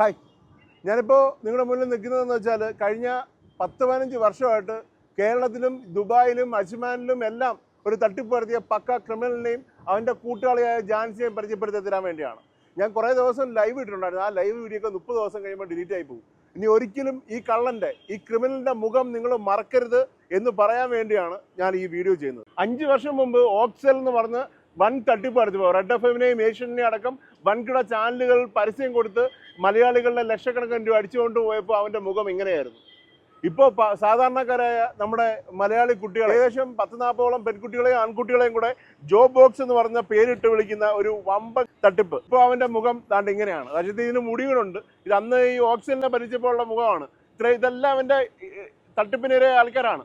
Hi. ഞാനിപ്പോൾ നിങ്ങളുടെ മുന്നിൽ നിൽക്കുന്നതെന്ന് വെച്ചാൽ കഴിഞ്ഞ പത്ത് പതിനഞ്ച് വർഷമായിട്ട് കേരളത്തിലും ദുബായിലും അജ്മാനിലും എല്ലാം ഒരു തട്ടിപ്പ് നടത്തിയ പക്ക ക്രിമിനലിനെയും അവന്റെ കൂട്ടാളിയായ ജാൻസിയെയും പരിചയപ്പെടുത്തി തരാൻ വേണ്ടിയാണ്. ഞാൻ കുറേ ദിവസം ലൈവ് ഇട്ടിട്ടുണ്ടായിരുന്നു. ആ ലൈവ് വീഡിയോ ഒക്കെ മുപ്പത് ദിവസം കഴിയുമ്പോൾ ഡിലീറ്റ് ആയി പോകും. ഇനി ഒരിക്കലും ഈ കള്ളന്റെ ഈ ക്രിമിനലിന്റെ മുഖം നിങ്ങൾ മറക്കരുത് എന്ന് പറയാൻ വേണ്ടിയാണ് ഞാൻ ഈ വീഡിയോ ചെയ്യുന്നത്. അഞ്ച് വർഷം മുമ്പ് ഓക്സൽ എന്ന് പറഞ്ഞ് വൻ തട്ടിപ്പ് നടത്തിപ്പോൾ റെഡ് എഫ് എമ്മിനെയും ഏഷ്യനെയും അടക്കം വൻകിട ചാനലുകൾ പരസ്യം കൊടുത്ത് മലയാളികളുടെ ലക്ഷക്കണക്കിന് രൂപ അടിച്ചുകൊണ്ട് പോയപ്പോൾ അവന്റെ മുഖം ഇങ്ങനെയായിരുന്നു. ഇപ്പോൾ സാധാരണക്കാരായ നമ്മുടെ മലയാളി കുട്ടികൾ ഏകദേശം പത്ത് നാൽപ്പതോളം പെൺകുട്ടികളെയും ആൺകുട്ടികളെയും കൂടെ ജോബ് ബോക്സ് എന്ന് പറഞ്ഞ പേരിട്ട് വിളിക്കുന്ന ഒരു വമ്പ തട്ടിപ്പ്. ഇപ്പോൾ അവന്റെ മുഖം താണ്ട് ഇങ്ങനെയാണ്. പക്ഷേ ഇതിന് മുടികളുണ്ട്. ഇത് അന്ന് ഈ ഓക്സിജനെ പരിചയപ്പോഴുള്ള മുഖമാണ്. ഇത്ര ഇതെല്ലാം അവന്റെ തട്ടിപ്പിനിരെ ആൾക്കാരാണ്.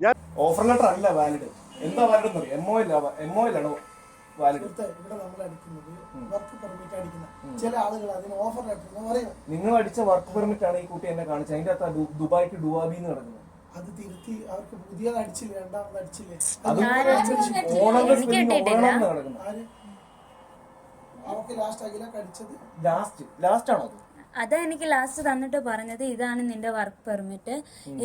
ഞാൻ ഓഫർ ലെറ്റർ അല്ല വാലിഡ് എന്താ valid M O M O ഇവിടെ നമ്മൾ അടിക്കുന്നത് വർക്ക് പെർമിറ്റ് അടിക്കുന്ന ചില ആളുകൾ അതിന് ഓഫർ ലെറ്റർ എന്ന് പറയും. നിങ്ങൾ അടിച്ച വർക്ക് പെർമിറ്റ് ആണ് ഈ കുട്ടി എന്നെ കാണിച്ചത്. അതിന്റെ അകത്ത് ദുബായ്ക്ക് ഡുവാബി എന്ന് കിടക്കുന്നത് അത് തിരുത്തി അവർക്ക് പുതിയത് അടിച്ചില്ല രണ്ടാമത് അവർക്ക് ലാസ്റ്റ് അഖിലൊക്കെ അടിച്ചത് ലാസ്റ്റ് ലാസ്റ്റ് ആണോ അത്? അതാ എനിക്ക് ലാസ്റ്റ് തന്നിട്ട് പറഞ്ഞത് ഇതാണ് നിന്റെ വർക്ക് പെർമിറ്റ്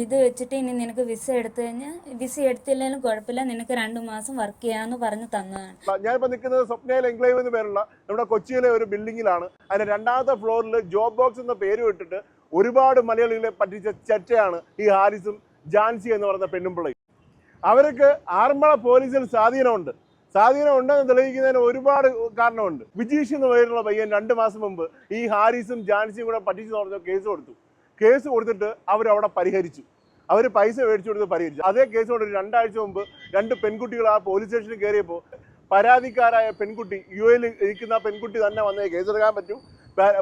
ഇത് വെച്ചിട്ട് ഇനി നിനക്ക് വിസ എടുത്തു കഴിഞ്ഞാൽ വിസ എടുത്തില്ലെങ്കിലും കുഴപ്പമില്ല നിനക്ക് രണ്ടു മാസം വർക്ക് ചെയ്യാന്ന് പറഞ്ഞ് തന്നതാണ്. ഞാനിപ്പോ നിൽക്കുന്നത് സ്വപ്നയിൽ എൻക്ലേവ് എന്ന് പേരുള്ള നമ്മുടെ കൊച്ചിയിലെ ഒരു ബിൽഡിങ്ങിലാണ്. അതിന്റെ രണ്ടാമത്തെ ഫ്ലോറിൽ ജോബ് ബോക്സ് എന്ന പേര് ഇട്ടിട്ട് ഒരുപാട് മലയാളികളെ പറ്റിച്ച ചർച്ചയാണ് ഈ ഹാരിസും ജാൻസി എന്ന് പറയുന്ന പെണ്ണുമ്പിള്ളയും അവർക്ക് ആറന്മുള പോലീസിൽ സ്വാധീനമുണ്ട്. സ്വാധീനം ഉണ്ടെന്ന് തെളിയിക്കുന്നതിന് ഒരുപാട് കാരണമുണ്ട്. വിജീഷ് എന്ന് പേരുള്ള പയ്യൻ രണ്ട് മാസം മുമ്പ് ഈ ഹാരിസും ജാൻസിയും കൂടെ പറ്റിച്ചു പറഞ്ഞ കേസ് കൊടുത്തു. കേസ് കൊടുത്തിട്ട് അവരവിടെ പരിഹരിച്ചു. അവർ പൈസ മേടിച്ചു കൊടുത്ത് പരിഹരിച്ചു. അതേ കേസ് കൊണ്ട് രണ്ടാഴ്ച മുമ്പ് രണ്ട് പെൺകുട്ടികൾ ആ പോലീസ് സ്റ്റേഷനിൽ കയറിയപ്പോൾ പരാതിക്കാരായ പെൺകുട്ടി യു എയിൽ ഇരിക്കുന്ന പെൺകുട്ടി തന്നെ വന്നേ കേസെടുക്കാൻ പറ്റൂ.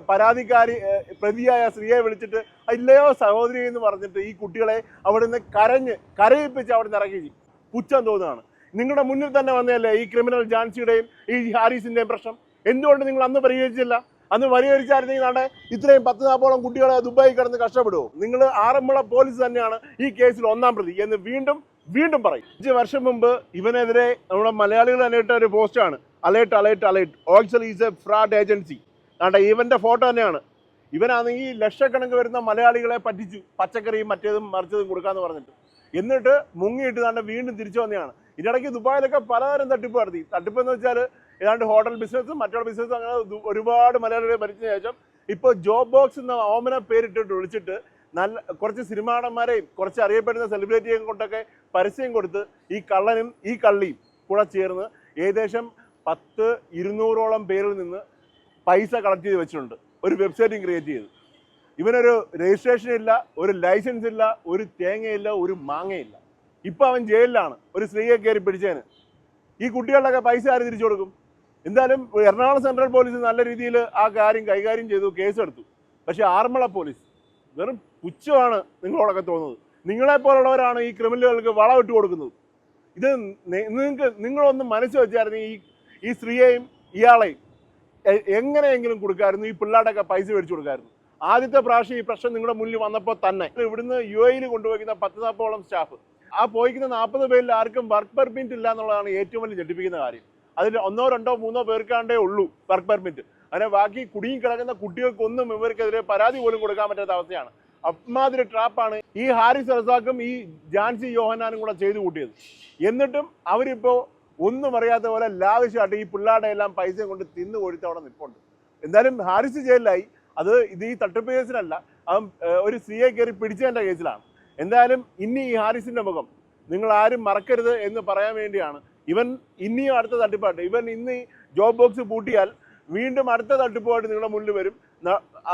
പരാതിക്കാരി പ്രതിയായ സ്ത്രീയെ വിളിച്ചിട്ട് ഇല്ലയോ സഹോദരി എന്ന് പറഞ്ഞിട്ട് ഈ കുട്ടികളെ അവിടുന്ന് കരഞ്ഞ് കരയിപ്പിച്ച് അവിടെ നിന്ന് ഇറക്കി. പുച്ഛം തോന്നുകയാണ്. നിങ്ങളുടെ മുന്നിൽ തന്നെ വന്നതല്ലേ ഈ ക്രിമിനൽ ജാൻസിയുടെയും ഈ ഹാരിസിന്റെയും പ്രശ്നം? എന്തുകൊണ്ട് നിങ്ങൾ അന്ന് പരിഹരിച്ചില്ല? അന്ന് പരിഹരിച്ചായിരുന്നെങ്കിൽ നാട്ടെ ഇത്രയും പത്ത് നാപ്പോളം കുട്ടികളെ ദുബായി കിടന്ന് കഷ്ടപ്പെടുവോ? നിങ്ങൾ ആറന്മുള പോലീസ് തന്നെയാണ് ഈ കേസിൽ ഒന്നാം പ്രതി എന്ന് വീണ്ടും വീണ്ടും പറയും. അഞ്ച് വർഷം മുമ്പ് ഇവനെതിരെ നമ്മുടെ മലയാളികൾ തന്നെ ഇട്ട ഒരു പോസ്റ്റാണ് alert alert alert Oxel is a fraud agency നാട്ടെ ഇവന്റെ ഫോട്ടോ തന്നെയാണ്. ഇവനാണെങ്കിൽ ലക്ഷക്കണക്ക് വരുന്ന മലയാളികളെ പറ്റിച്ചു പച്ചക്കറിയും മറ്റേതും മറിച്ചതും കൊടുക്കാന്ന് പറഞ്ഞിട്ട്. എന്നിട്ട് മുങ്ങിയിട്ട് നാട്ടെ വീണ്ടും തിരിച്ചു വന്നതാണ്. ഇതിനിടയ്ക്ക് ദുബായിലൊക്കെ പലതരം തട്ടിപ്പ് നടത്തി. തട്ടിപ്പ് എന്ന് വെച്ചാൽ ഏതാണ്ട് ഹോട്ടൽ ബിസിനസ്സും മറ്റുള്ള ബിസിനസ്സും അങ്ങനെ ഒരുപാട് മലയാളികളെ ഭരിച്ചതിന് ശേഷം ഇപ്പോൾ ജോബ് ബോക്സ് എന്ന ഓമന പേരിട്ടിട്ട് വിളിച്ചിട്ട് നല്ല കുറച്ച് സിനിമാടന്മാരെയും കുറച്ച് അറിയപ്പെടുന്ന സെലിബ്രിറ്റിയെയും കൊണ്ടൊക്കെ പരസ്യം കൊടുത്ത് ഈ കള്ളനും ഈ കള്ളിയും കൂടെ ചേർന്ന് ഏകദേശം പത്ത് ഇരുന്നൂറോളം പേരിൽ നിന്ന് പൈസ കളക്ട് ചെയ്ത് വെച്ചിട്ടുണ്ട്. ഒരു വെബ്സൈറ്റും ക്രിയേറ്റ് ചെയ്ത്. ഇവനൊരു രജിസ്ട്രേഷൻ ഇല്ല ഒരു ലൈസൻസ് ഇല്ല ഒരു തേങ്ങയില്ല ഒരു മാങ്ങയില്ല. ഇപ്പൊ അവൻ ജയിലിലാണ്. ഒരു സ്ത്രീയെ കയറി പിടിച്ചതിന് ഈ കുട്ടികളുടെയൊക്കെ പൈസ ആര് തിരിച്ചു കൊടുക്കും? എന്തായാലും എറണാകുളം സെൻട്രൽ പോലീസ് നല്ല രീതിയിൽ ആ കാര്യം കൈകാര്യം ചെയ്തു കേസെടുത്തു. പക്ഷെ ആറന്മുള പോലീസ് വെറും പുച്ഛമാണ് നിങ്ങളോടൊക്കെ തോന്നുന്നത്. നിങ്ങളെപ്പോലുള്ളവരാണ് ഈ ക്രിമിനലുകൾക്ക് വളമിട്ട് കൊടുക്കുന്നത്. ഇത് നിങ്ങൾക്ക് നിങ്ങളൊന്ന് മനസ്സ് വെച്ചായിരുന്നു ഈ ഈ സ്ത്രീയെയും ഇയാളെയും എങ്ങനെയെങ്കിലും കൊടുക്കായിരുന്നു ഈ പിള്ളേരുടെയൊക്കെ പൈസ മേടിച്ചു കൊടുക്കായിരുന്നു. ആദ്യത്തെ പ്രാവശ്യം ഈ പ്രശ്നം നിങ്ങളുടെ മുന്നിൽ വന്നപ്പോൾ തന്നെ. ഇവിടുന്ന് യു എയിൽ കൊണ്ടുപോയിക്കുന്ന പത്ത് നാൽപ്പതോളം സ്റ്റാഫ് ആ പോയിക്കുന്ന നാൽപ്പത് പേരിൽ ആർക്കും വർക്ക് പെർമിറ്റ് ഇല്ല എന്നുള്ളതാണ് ഏറ്റവും വലിയ ഞെട്ടിപ്പിക്കുന്ന കാര്യം. അതിൽ ഒന്നോ രണ്ടോ മൂന്നോ പേർക്കാണ്ടേ ഉള്ളൂ വർക്ക് പെർമിറ്റ്. അങ്ങനെ ബാക്കി കുടുങ്ങി കിടക്കുന്ന കുട്ടികൾക്കൊന്നും ഇവർക്കെതിരെ പരാതി പോലും കൊടുക്കാൻ പറ്റാത്ത അവസ്ഥയാണ്. അമ്മാതിരി ട്രാപ്പാണ് ഈ ഹാരിസ് റസാക്കും ഈ ജാൻസി യോഹനാനും കൂടെ ചെയ്തു കൂട്ടിയത്. എന്നിട്ടും അവരിപ്പോ ഒന്നും അറിയാത്ത പോലെ ലാവശ്യമായിട്ട് ഈ പിള്ളേരുടെ എല്ലാം പൈസ കൊണ്ട് തിന്നു കൊഴുത്ത് അവിടെ നിൽപ്പുണ്ട്. എന്തായാലും ഹാരിസ് ജയിലിലായി. അത് ഇത് ഈ തട്ടിപ്പ് കേസിലല്ല. അവൻ ഒരു സ്ത്രീയെ കയറി പിടിച്ചതിന്റെ കേസിലാണ്. എന്തായാലും ഇനി ഈ ഹാരിസിന്റെ മുഖം നിങ്ങൾ ആരും മറക്കരുത് എന്ന് പറയാൻ വേണ്ടിയാണ്. ഇവൻ ഇനിയും അടുത്ത തട്ടിപ്പാട്ട് ഇവൻ ഇന്ന് ജോബ് ബോക്സ് പൂട്ടിയാൽ വീണ്ടും അടുത്ത തട്ടിപ്പുമായിട്ട് നിങ്ങളുടെ മുന്നിൽ വരും.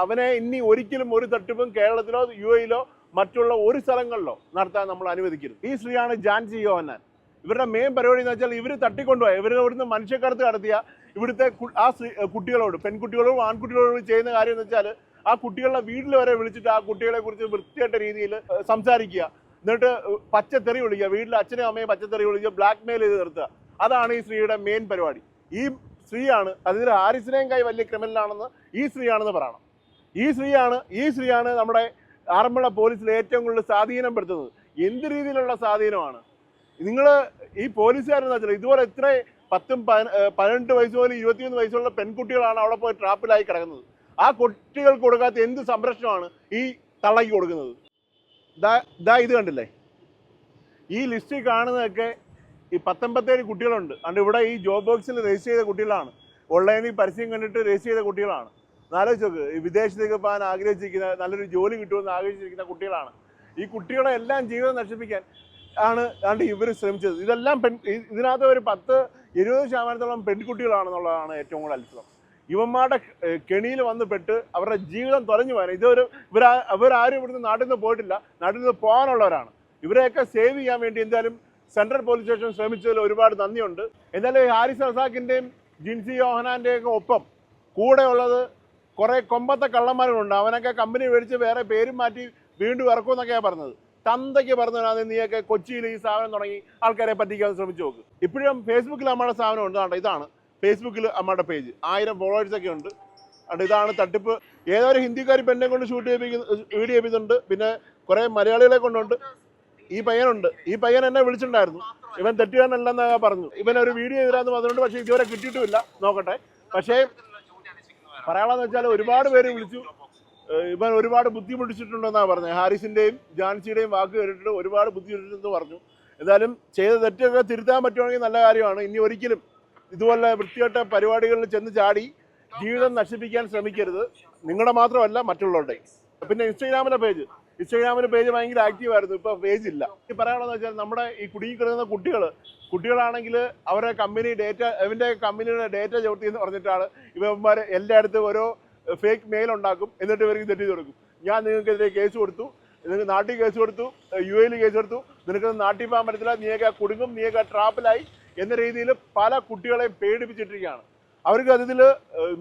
അവനെ ഇനി ഒരിക്കലും ഒരു തട്ടിപ്പും കേരളത്തിലോ യു എയിലോ മറ്റുള്ള ഒരു സ്ഥലങ്ങളിലോ നടത്താൻ നമ്മൾ അനുവദിക്കരുത്. ഈ സ്ത്രീയാണ് ജാൻസി യോഹന്നാൻ. ഇവരുടെ മെയിൻ പരിപാടി എന്ന് വെച്ചാൽ ഇവർ തട്ടിക്കൊണ്ടുപോയ ഇവർ ഇവിടുന്ന് മനുഷ്യക്കടത്ത് നടത്തിയ ഇവിടുത്തെ ആ കുട്ടികളോട് പെൺകുട്ടികളോടും ആൺകുട്ടികളോടും ചെയ്യുന്ന കാര്യം എന്ന് വെച്ചാൽ ആ കുട്ടികളുടെ വീട്ടിൽ വരെ വിളിച്ചിട്ട് ആ കുട്ടികളെ കുറിച്ച് വൃത്തിയായിട്ട രീതിയിൽ സംസാരിക്കുക. എന്നിട്ട് പച്ചത്തെറി വിളിക്കുക. വീട്ടിലെ അച്ഛനും അമ്മയും പച്ചത്തെറി വിളിക്കുക ബ്ലാക്ക് മെയിൽ ചെയ്ത് നിർത്തുക. അതാണ് ഈ സ്ത്രീയുടെ മെയിൻ പരിപാടി. ഈ സ്ത്രീയാണ് അതിൽ ഹാരിസിനെയും കൈ വലിയ ക്രിമിനലാണെന്ന് ഈ സ്ത്രീയാണെന്ന് പറയണം. ഈ സ്ത്രീയാണ് ഈ സ്ത്രീയാണ് നമ്മുടെ ആറന്മുള പോലീസിൽ ഏറ്റവും കൂടുതൽ സ്വാധീനം പെടുത്തുന്നത്. എന്ത് രീതിയിലുള്ള സ്വാധീനമാണ്? നിങ്ങൾ ഈ പോലീസുകാരെന്ന് വെച്ചാൽ ഇതുപോലെ എത്ര പത്തും പതിനെട്ട് വയസ്സ് പോലും ഇരുപത്തിയൊന്ന് വയസ്സുള്ള പെൺകുട്ടികളാണ് അവിടെ പോയി ട്രാപ്പിലായി കിടക്കുന്നത്. ആ കുട്ടികൾക്ക് കൊടുക്കാത്ത എന്ത് സംരക്ഷണമാണ് ഈ തള്ളയ്ക്ക് കൊടുക്കുന്നത്? ദാ ഇത് കണ്ടില്ലേ? ഈ ലിസ്റ്റിൽ കാണുന്നതൊക്കെ ഈ പത്തൊമ്പത്തേഴ് കുട്ടികളുണ്ട്. അതുകൊണ്ട് ഇവിടെ ഈ ജോബ് ബോക്സിൽ രജിസ്റ്റർ ചെയ്ത കുട്ടികളാണ്. ഓൺലൈനിൽ പരസ്യം കണ്ടിട്ട് രജിസ്റ്റർ ചെയ്ത കുട്ടികളാണ്. ആലോചിച്ച് നോക്ക് വിദേശത്തേക്ക് പോകാൻ ആഗ്രഹിച്ചിരിക്കുന്ന നല്ലൊരു ജോലി കിട്ടുമെന്ന് ആഗ്രഹിച്ചിരിക്കുന്ന കുട്ടികളാണ്. ഈ കുട്ടികളെ എല്ലാം ജീവിതം നശിപ്പിക്കാൻ ആണ് ആണ് ഇവർ ശ്രമിച്ചത്. ഇതെല്ലാം പെൺ ഇതിനകത്ത് ഒരു പത്ത് ഇരുപത് ശതമാനത്തോളം പെൺകുട്ടികളാണെന്നുള്ളതാണ് ഏറ്റവും കൂടുതൽ അത്ഭുതം. ഇവന്മാരുടെ കെണിയിൽ വന്ന് പെട്ട് അവരുടെ ജീവിതം തൊലഞ്ഞു പോകാൻ. ഇതൊരു ഇവർ ഇവരാരും ഇവിടുന്ന് നാട്ടിൽ നിന്ന് പോയിട്ടില്ല. നാട്ടിൽ നിന്ന് പോകാനുള്ളവരാണ്. ഇവരെയൊക്കെ സേവ് ചെയ്യാൻ വേണ്ടി എന്തായാലും സെൻട്രൽ പോലീസ് സ്റ്റേഷൻ ശ്രമിച്ചതിൽ ഒരുപാട് നന്ദിയുണ്ട്. എന്തായാലും ഹാരിസ് റസാക്കിന്റെയും ജിൻസി യോഹനാന്റെയൊക്കെ ഒപ്പം കൂടെയുള്ളത് കുറേ കൊമ്പത്തെ കള്ളന്മാരുണ്ട്. അവനൊക്കെ കമ്പനി മേടിച്ച് വേറെ പേരും മാറ്റി വീണ്ടും ഇറക്കുമെന്നൊക്കെയാണ് പറഞ്ഞത്. തന്തയ്ക്ക് പറഞ്ഞതാണ് നീയൊക്കെ കൊച്ചിയിൽ ഈ സാധനം തുടങ്ങി ആൾക്കാരെ പറ്റിക്കാൻ ശ്രമിച്ചു നോക്ക്. ഇപ്പോഴും ഫേസ്ബുക്കിൽ നമ്മുടെ സാധനം ഉണ്ട്. ഇതാണ്. ഫേസ്ബുക്കിൽ അമ്മയുടെ പേജ്. ആയിരം ഫോളോവേഴ്സ് ഒക്കെ ഉണ്ട്. അതുകൊണ്ട് ഇതാണ് തട്ടിപ്പ്. ഏതോ ഒരു ഹിന്ദിക്കാരി പെണ്ണെ കൊണ്ട് ഷൂട്ട് ചെയ്യിപ്പിക്കുന്ന വീഡിയോ ചെയ്യിപ്പിക്കുന്നുണ്ട്. പിന്നെ കുറേ മലയാളികളെ കൊണ്ടുണ്ട്. ഈ പയ്യനുണ്ട്. ഈ പയ്യൻ എന്നെ വിളിച്ചിട്ടുണ്ടായിരുന്നു. ഇവൻ തെറ്റുകാരനല്ലെന്ന് പറഞ്ഞു. ഇവൻ ഒരു വീഡിയോ ചെയ്തിരാന്ന് പറഞ്ഞിട്ടുണ്ട് പക്ഷേ ഇതുവരെ കിട്ടിയിട്ടുമില്ല. നോക്കട്ടെ. പക്ഷേ പറയാനുള്ളതെന്ന് വെച്ചാൽ ഒരുപാട് പേര് വിളിച്ചു. ഇവൻ ഒരുപാട് ബുദ്ധിമുട്ടിച്ചിട്ടുണ്ടെന്നാണ് പറഞ്ഞത് ഹാരിസിന്റെയും ജാൻസിയുടെയും വാക്ക് കേട്ടിട്ട് ഒരുപാട് ബുദ്ധിമുട്ടിച്ചെന്ന് പറഞ്ഞു. എന്തായാലും ചെയ്ത തെറ്റൊക്കെ തിരുത്താൻ പറ്റുവാണെങ്കിൽ നല്ല കാര്യമാണ്. ഇനി ഒരിക്കലും ഇതുപോലെ വൃത്തികെട്ട പരിപാടികളിൽ ചെന്ന് ചാടി ജീവിതം നശിപ്പിക്കാൻ ശ്രമിക്കരുത്. നിങ്ങളുടെ മാത്രമല്ല മറ്റുള്ളവരുടെ. പിന്നെ ഇൻസ്റ്റഗ്രാമിലെ പേജ്. ഇൻസ്റ്റഗ്രാമിലെ പേജ് ഭയങ്കര ആക്റ്റീവായിരുന്നു. ഇപ്പോൾ ഇപ്പൊ പേജ് ഇല്ല. ഈ പറയാനുള്ളത് വെച്ചാൽ നമ്മുടെ ഈ കുടുങ്ങി കിടക്കുന്ന കുട്ടികൾ കുട്ടികളാണെങ്കിൽ അവരെ കമ്പനി ഡേറ്റ ഇവന്റെ കമ്പനിയുടെ ഡേറ്റ ചവിട്ടി എന്ന് പറഞ്ഞിട്ടാണ് ഇവന്മാർ എല്ലായിടത്തും ഓരോ ഫേക്ക് മെയിൽ ഉണ്ടാക്കും. എന്നിട്ട് ഇവർക്ക് തെറ്റി കൊടുക്കും. ഞാൻ നിങ്ങൾക്കെതിരെ കേസ് കൊടുത്തു. നിങ്ങൾക്ക് നാട്ടിൽ കേസ് കൊടുത്തു. യു എയിൽ കേസ് കൊടുത്തു. നിനക്ക് നാട്ടിൽ പോകാൻ പറ്റത്തില്ല. നീയൊക്കെ കുടുങ്ങും നീയൊക്കെ ട്രാപ്പിലായി എന്ന രീതിയിൽ പല കുട്ടികളെയും പേടിപ്പിച്ചിട്ടിരിക്കുകയാണ്. അവർക്ക് അതിൽ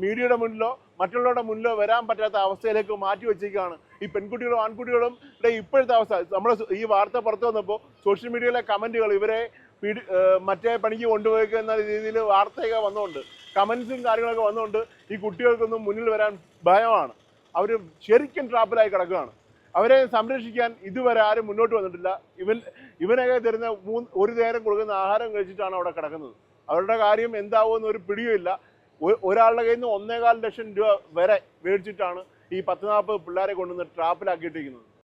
മീഡിയയുടെ മുന്നിലോ മറ്റുള്ളവരുടെ മുന്നിലോ വരാൻ പറ്റാത്ത അവസ്ഥയിലേക്ക് മാറ്റി വെച്ചിരിക്കുകയാണ്. ഈ പെൺകുട്ടികളും ആൺകുട്ടികളും ഇപ്പോഴത്തെ അവസ്ഥ. നമ്മുടെ ഈ വാർത്ത പുറത്തു വന്നപ്പോൾ സോഷ്യൽ മീഡിയയിലെ കമന്റുകൾ ഇവരെ പിടി മറ്റേ പണിക്ക് കൊണ്ടുപോയി എന്ന രീതിയിൽ വാർത്തയൊക്കെ വന്നുകൊണ്ട് കമൻസും കാര്യങ്ങളൊക്കെ വന്നുകൊണ്ട് ഈ കുട്ടികൾക്കൊന്നും മുന്നിൽ വരാൻ ഭയമാണ്. അവർ ശരിക്കും ട്രാപ്പിലായി കിടക്കുകയാണ്. അവരെ സംരക്ഷിക്കാൻ ഇതുവരെ ആരും മുന്നോട്ട് വന്നിട്ടില്ല. ഇവൻ ഇവനൊക്കെ തരുന്ന മൂന്ന് ഒരു നേരം കൊടുക്കുന്ന ആഹാരം കഴിച്ചിട്ടാണ് അവിടെ കിടക്കുന്നത്. അവരുടെ കാര്യം എന്താവുമെന്ന് ഒരു പിടിയുമില്ല ഒരാളുടെ കയ്യിൽ നിന്ന് ഒന്നേകാൽ ലക്ഷം രൂപ വരെ മേടിച്ചിട്ടാണ് ഈ പത്ത് നാൽപ്പത് പിള്ളേരെ കൊണ്ടുവന്ന് ട്രാപ്പിലാക്കിയിട്ടിരിക്കുന്നത്.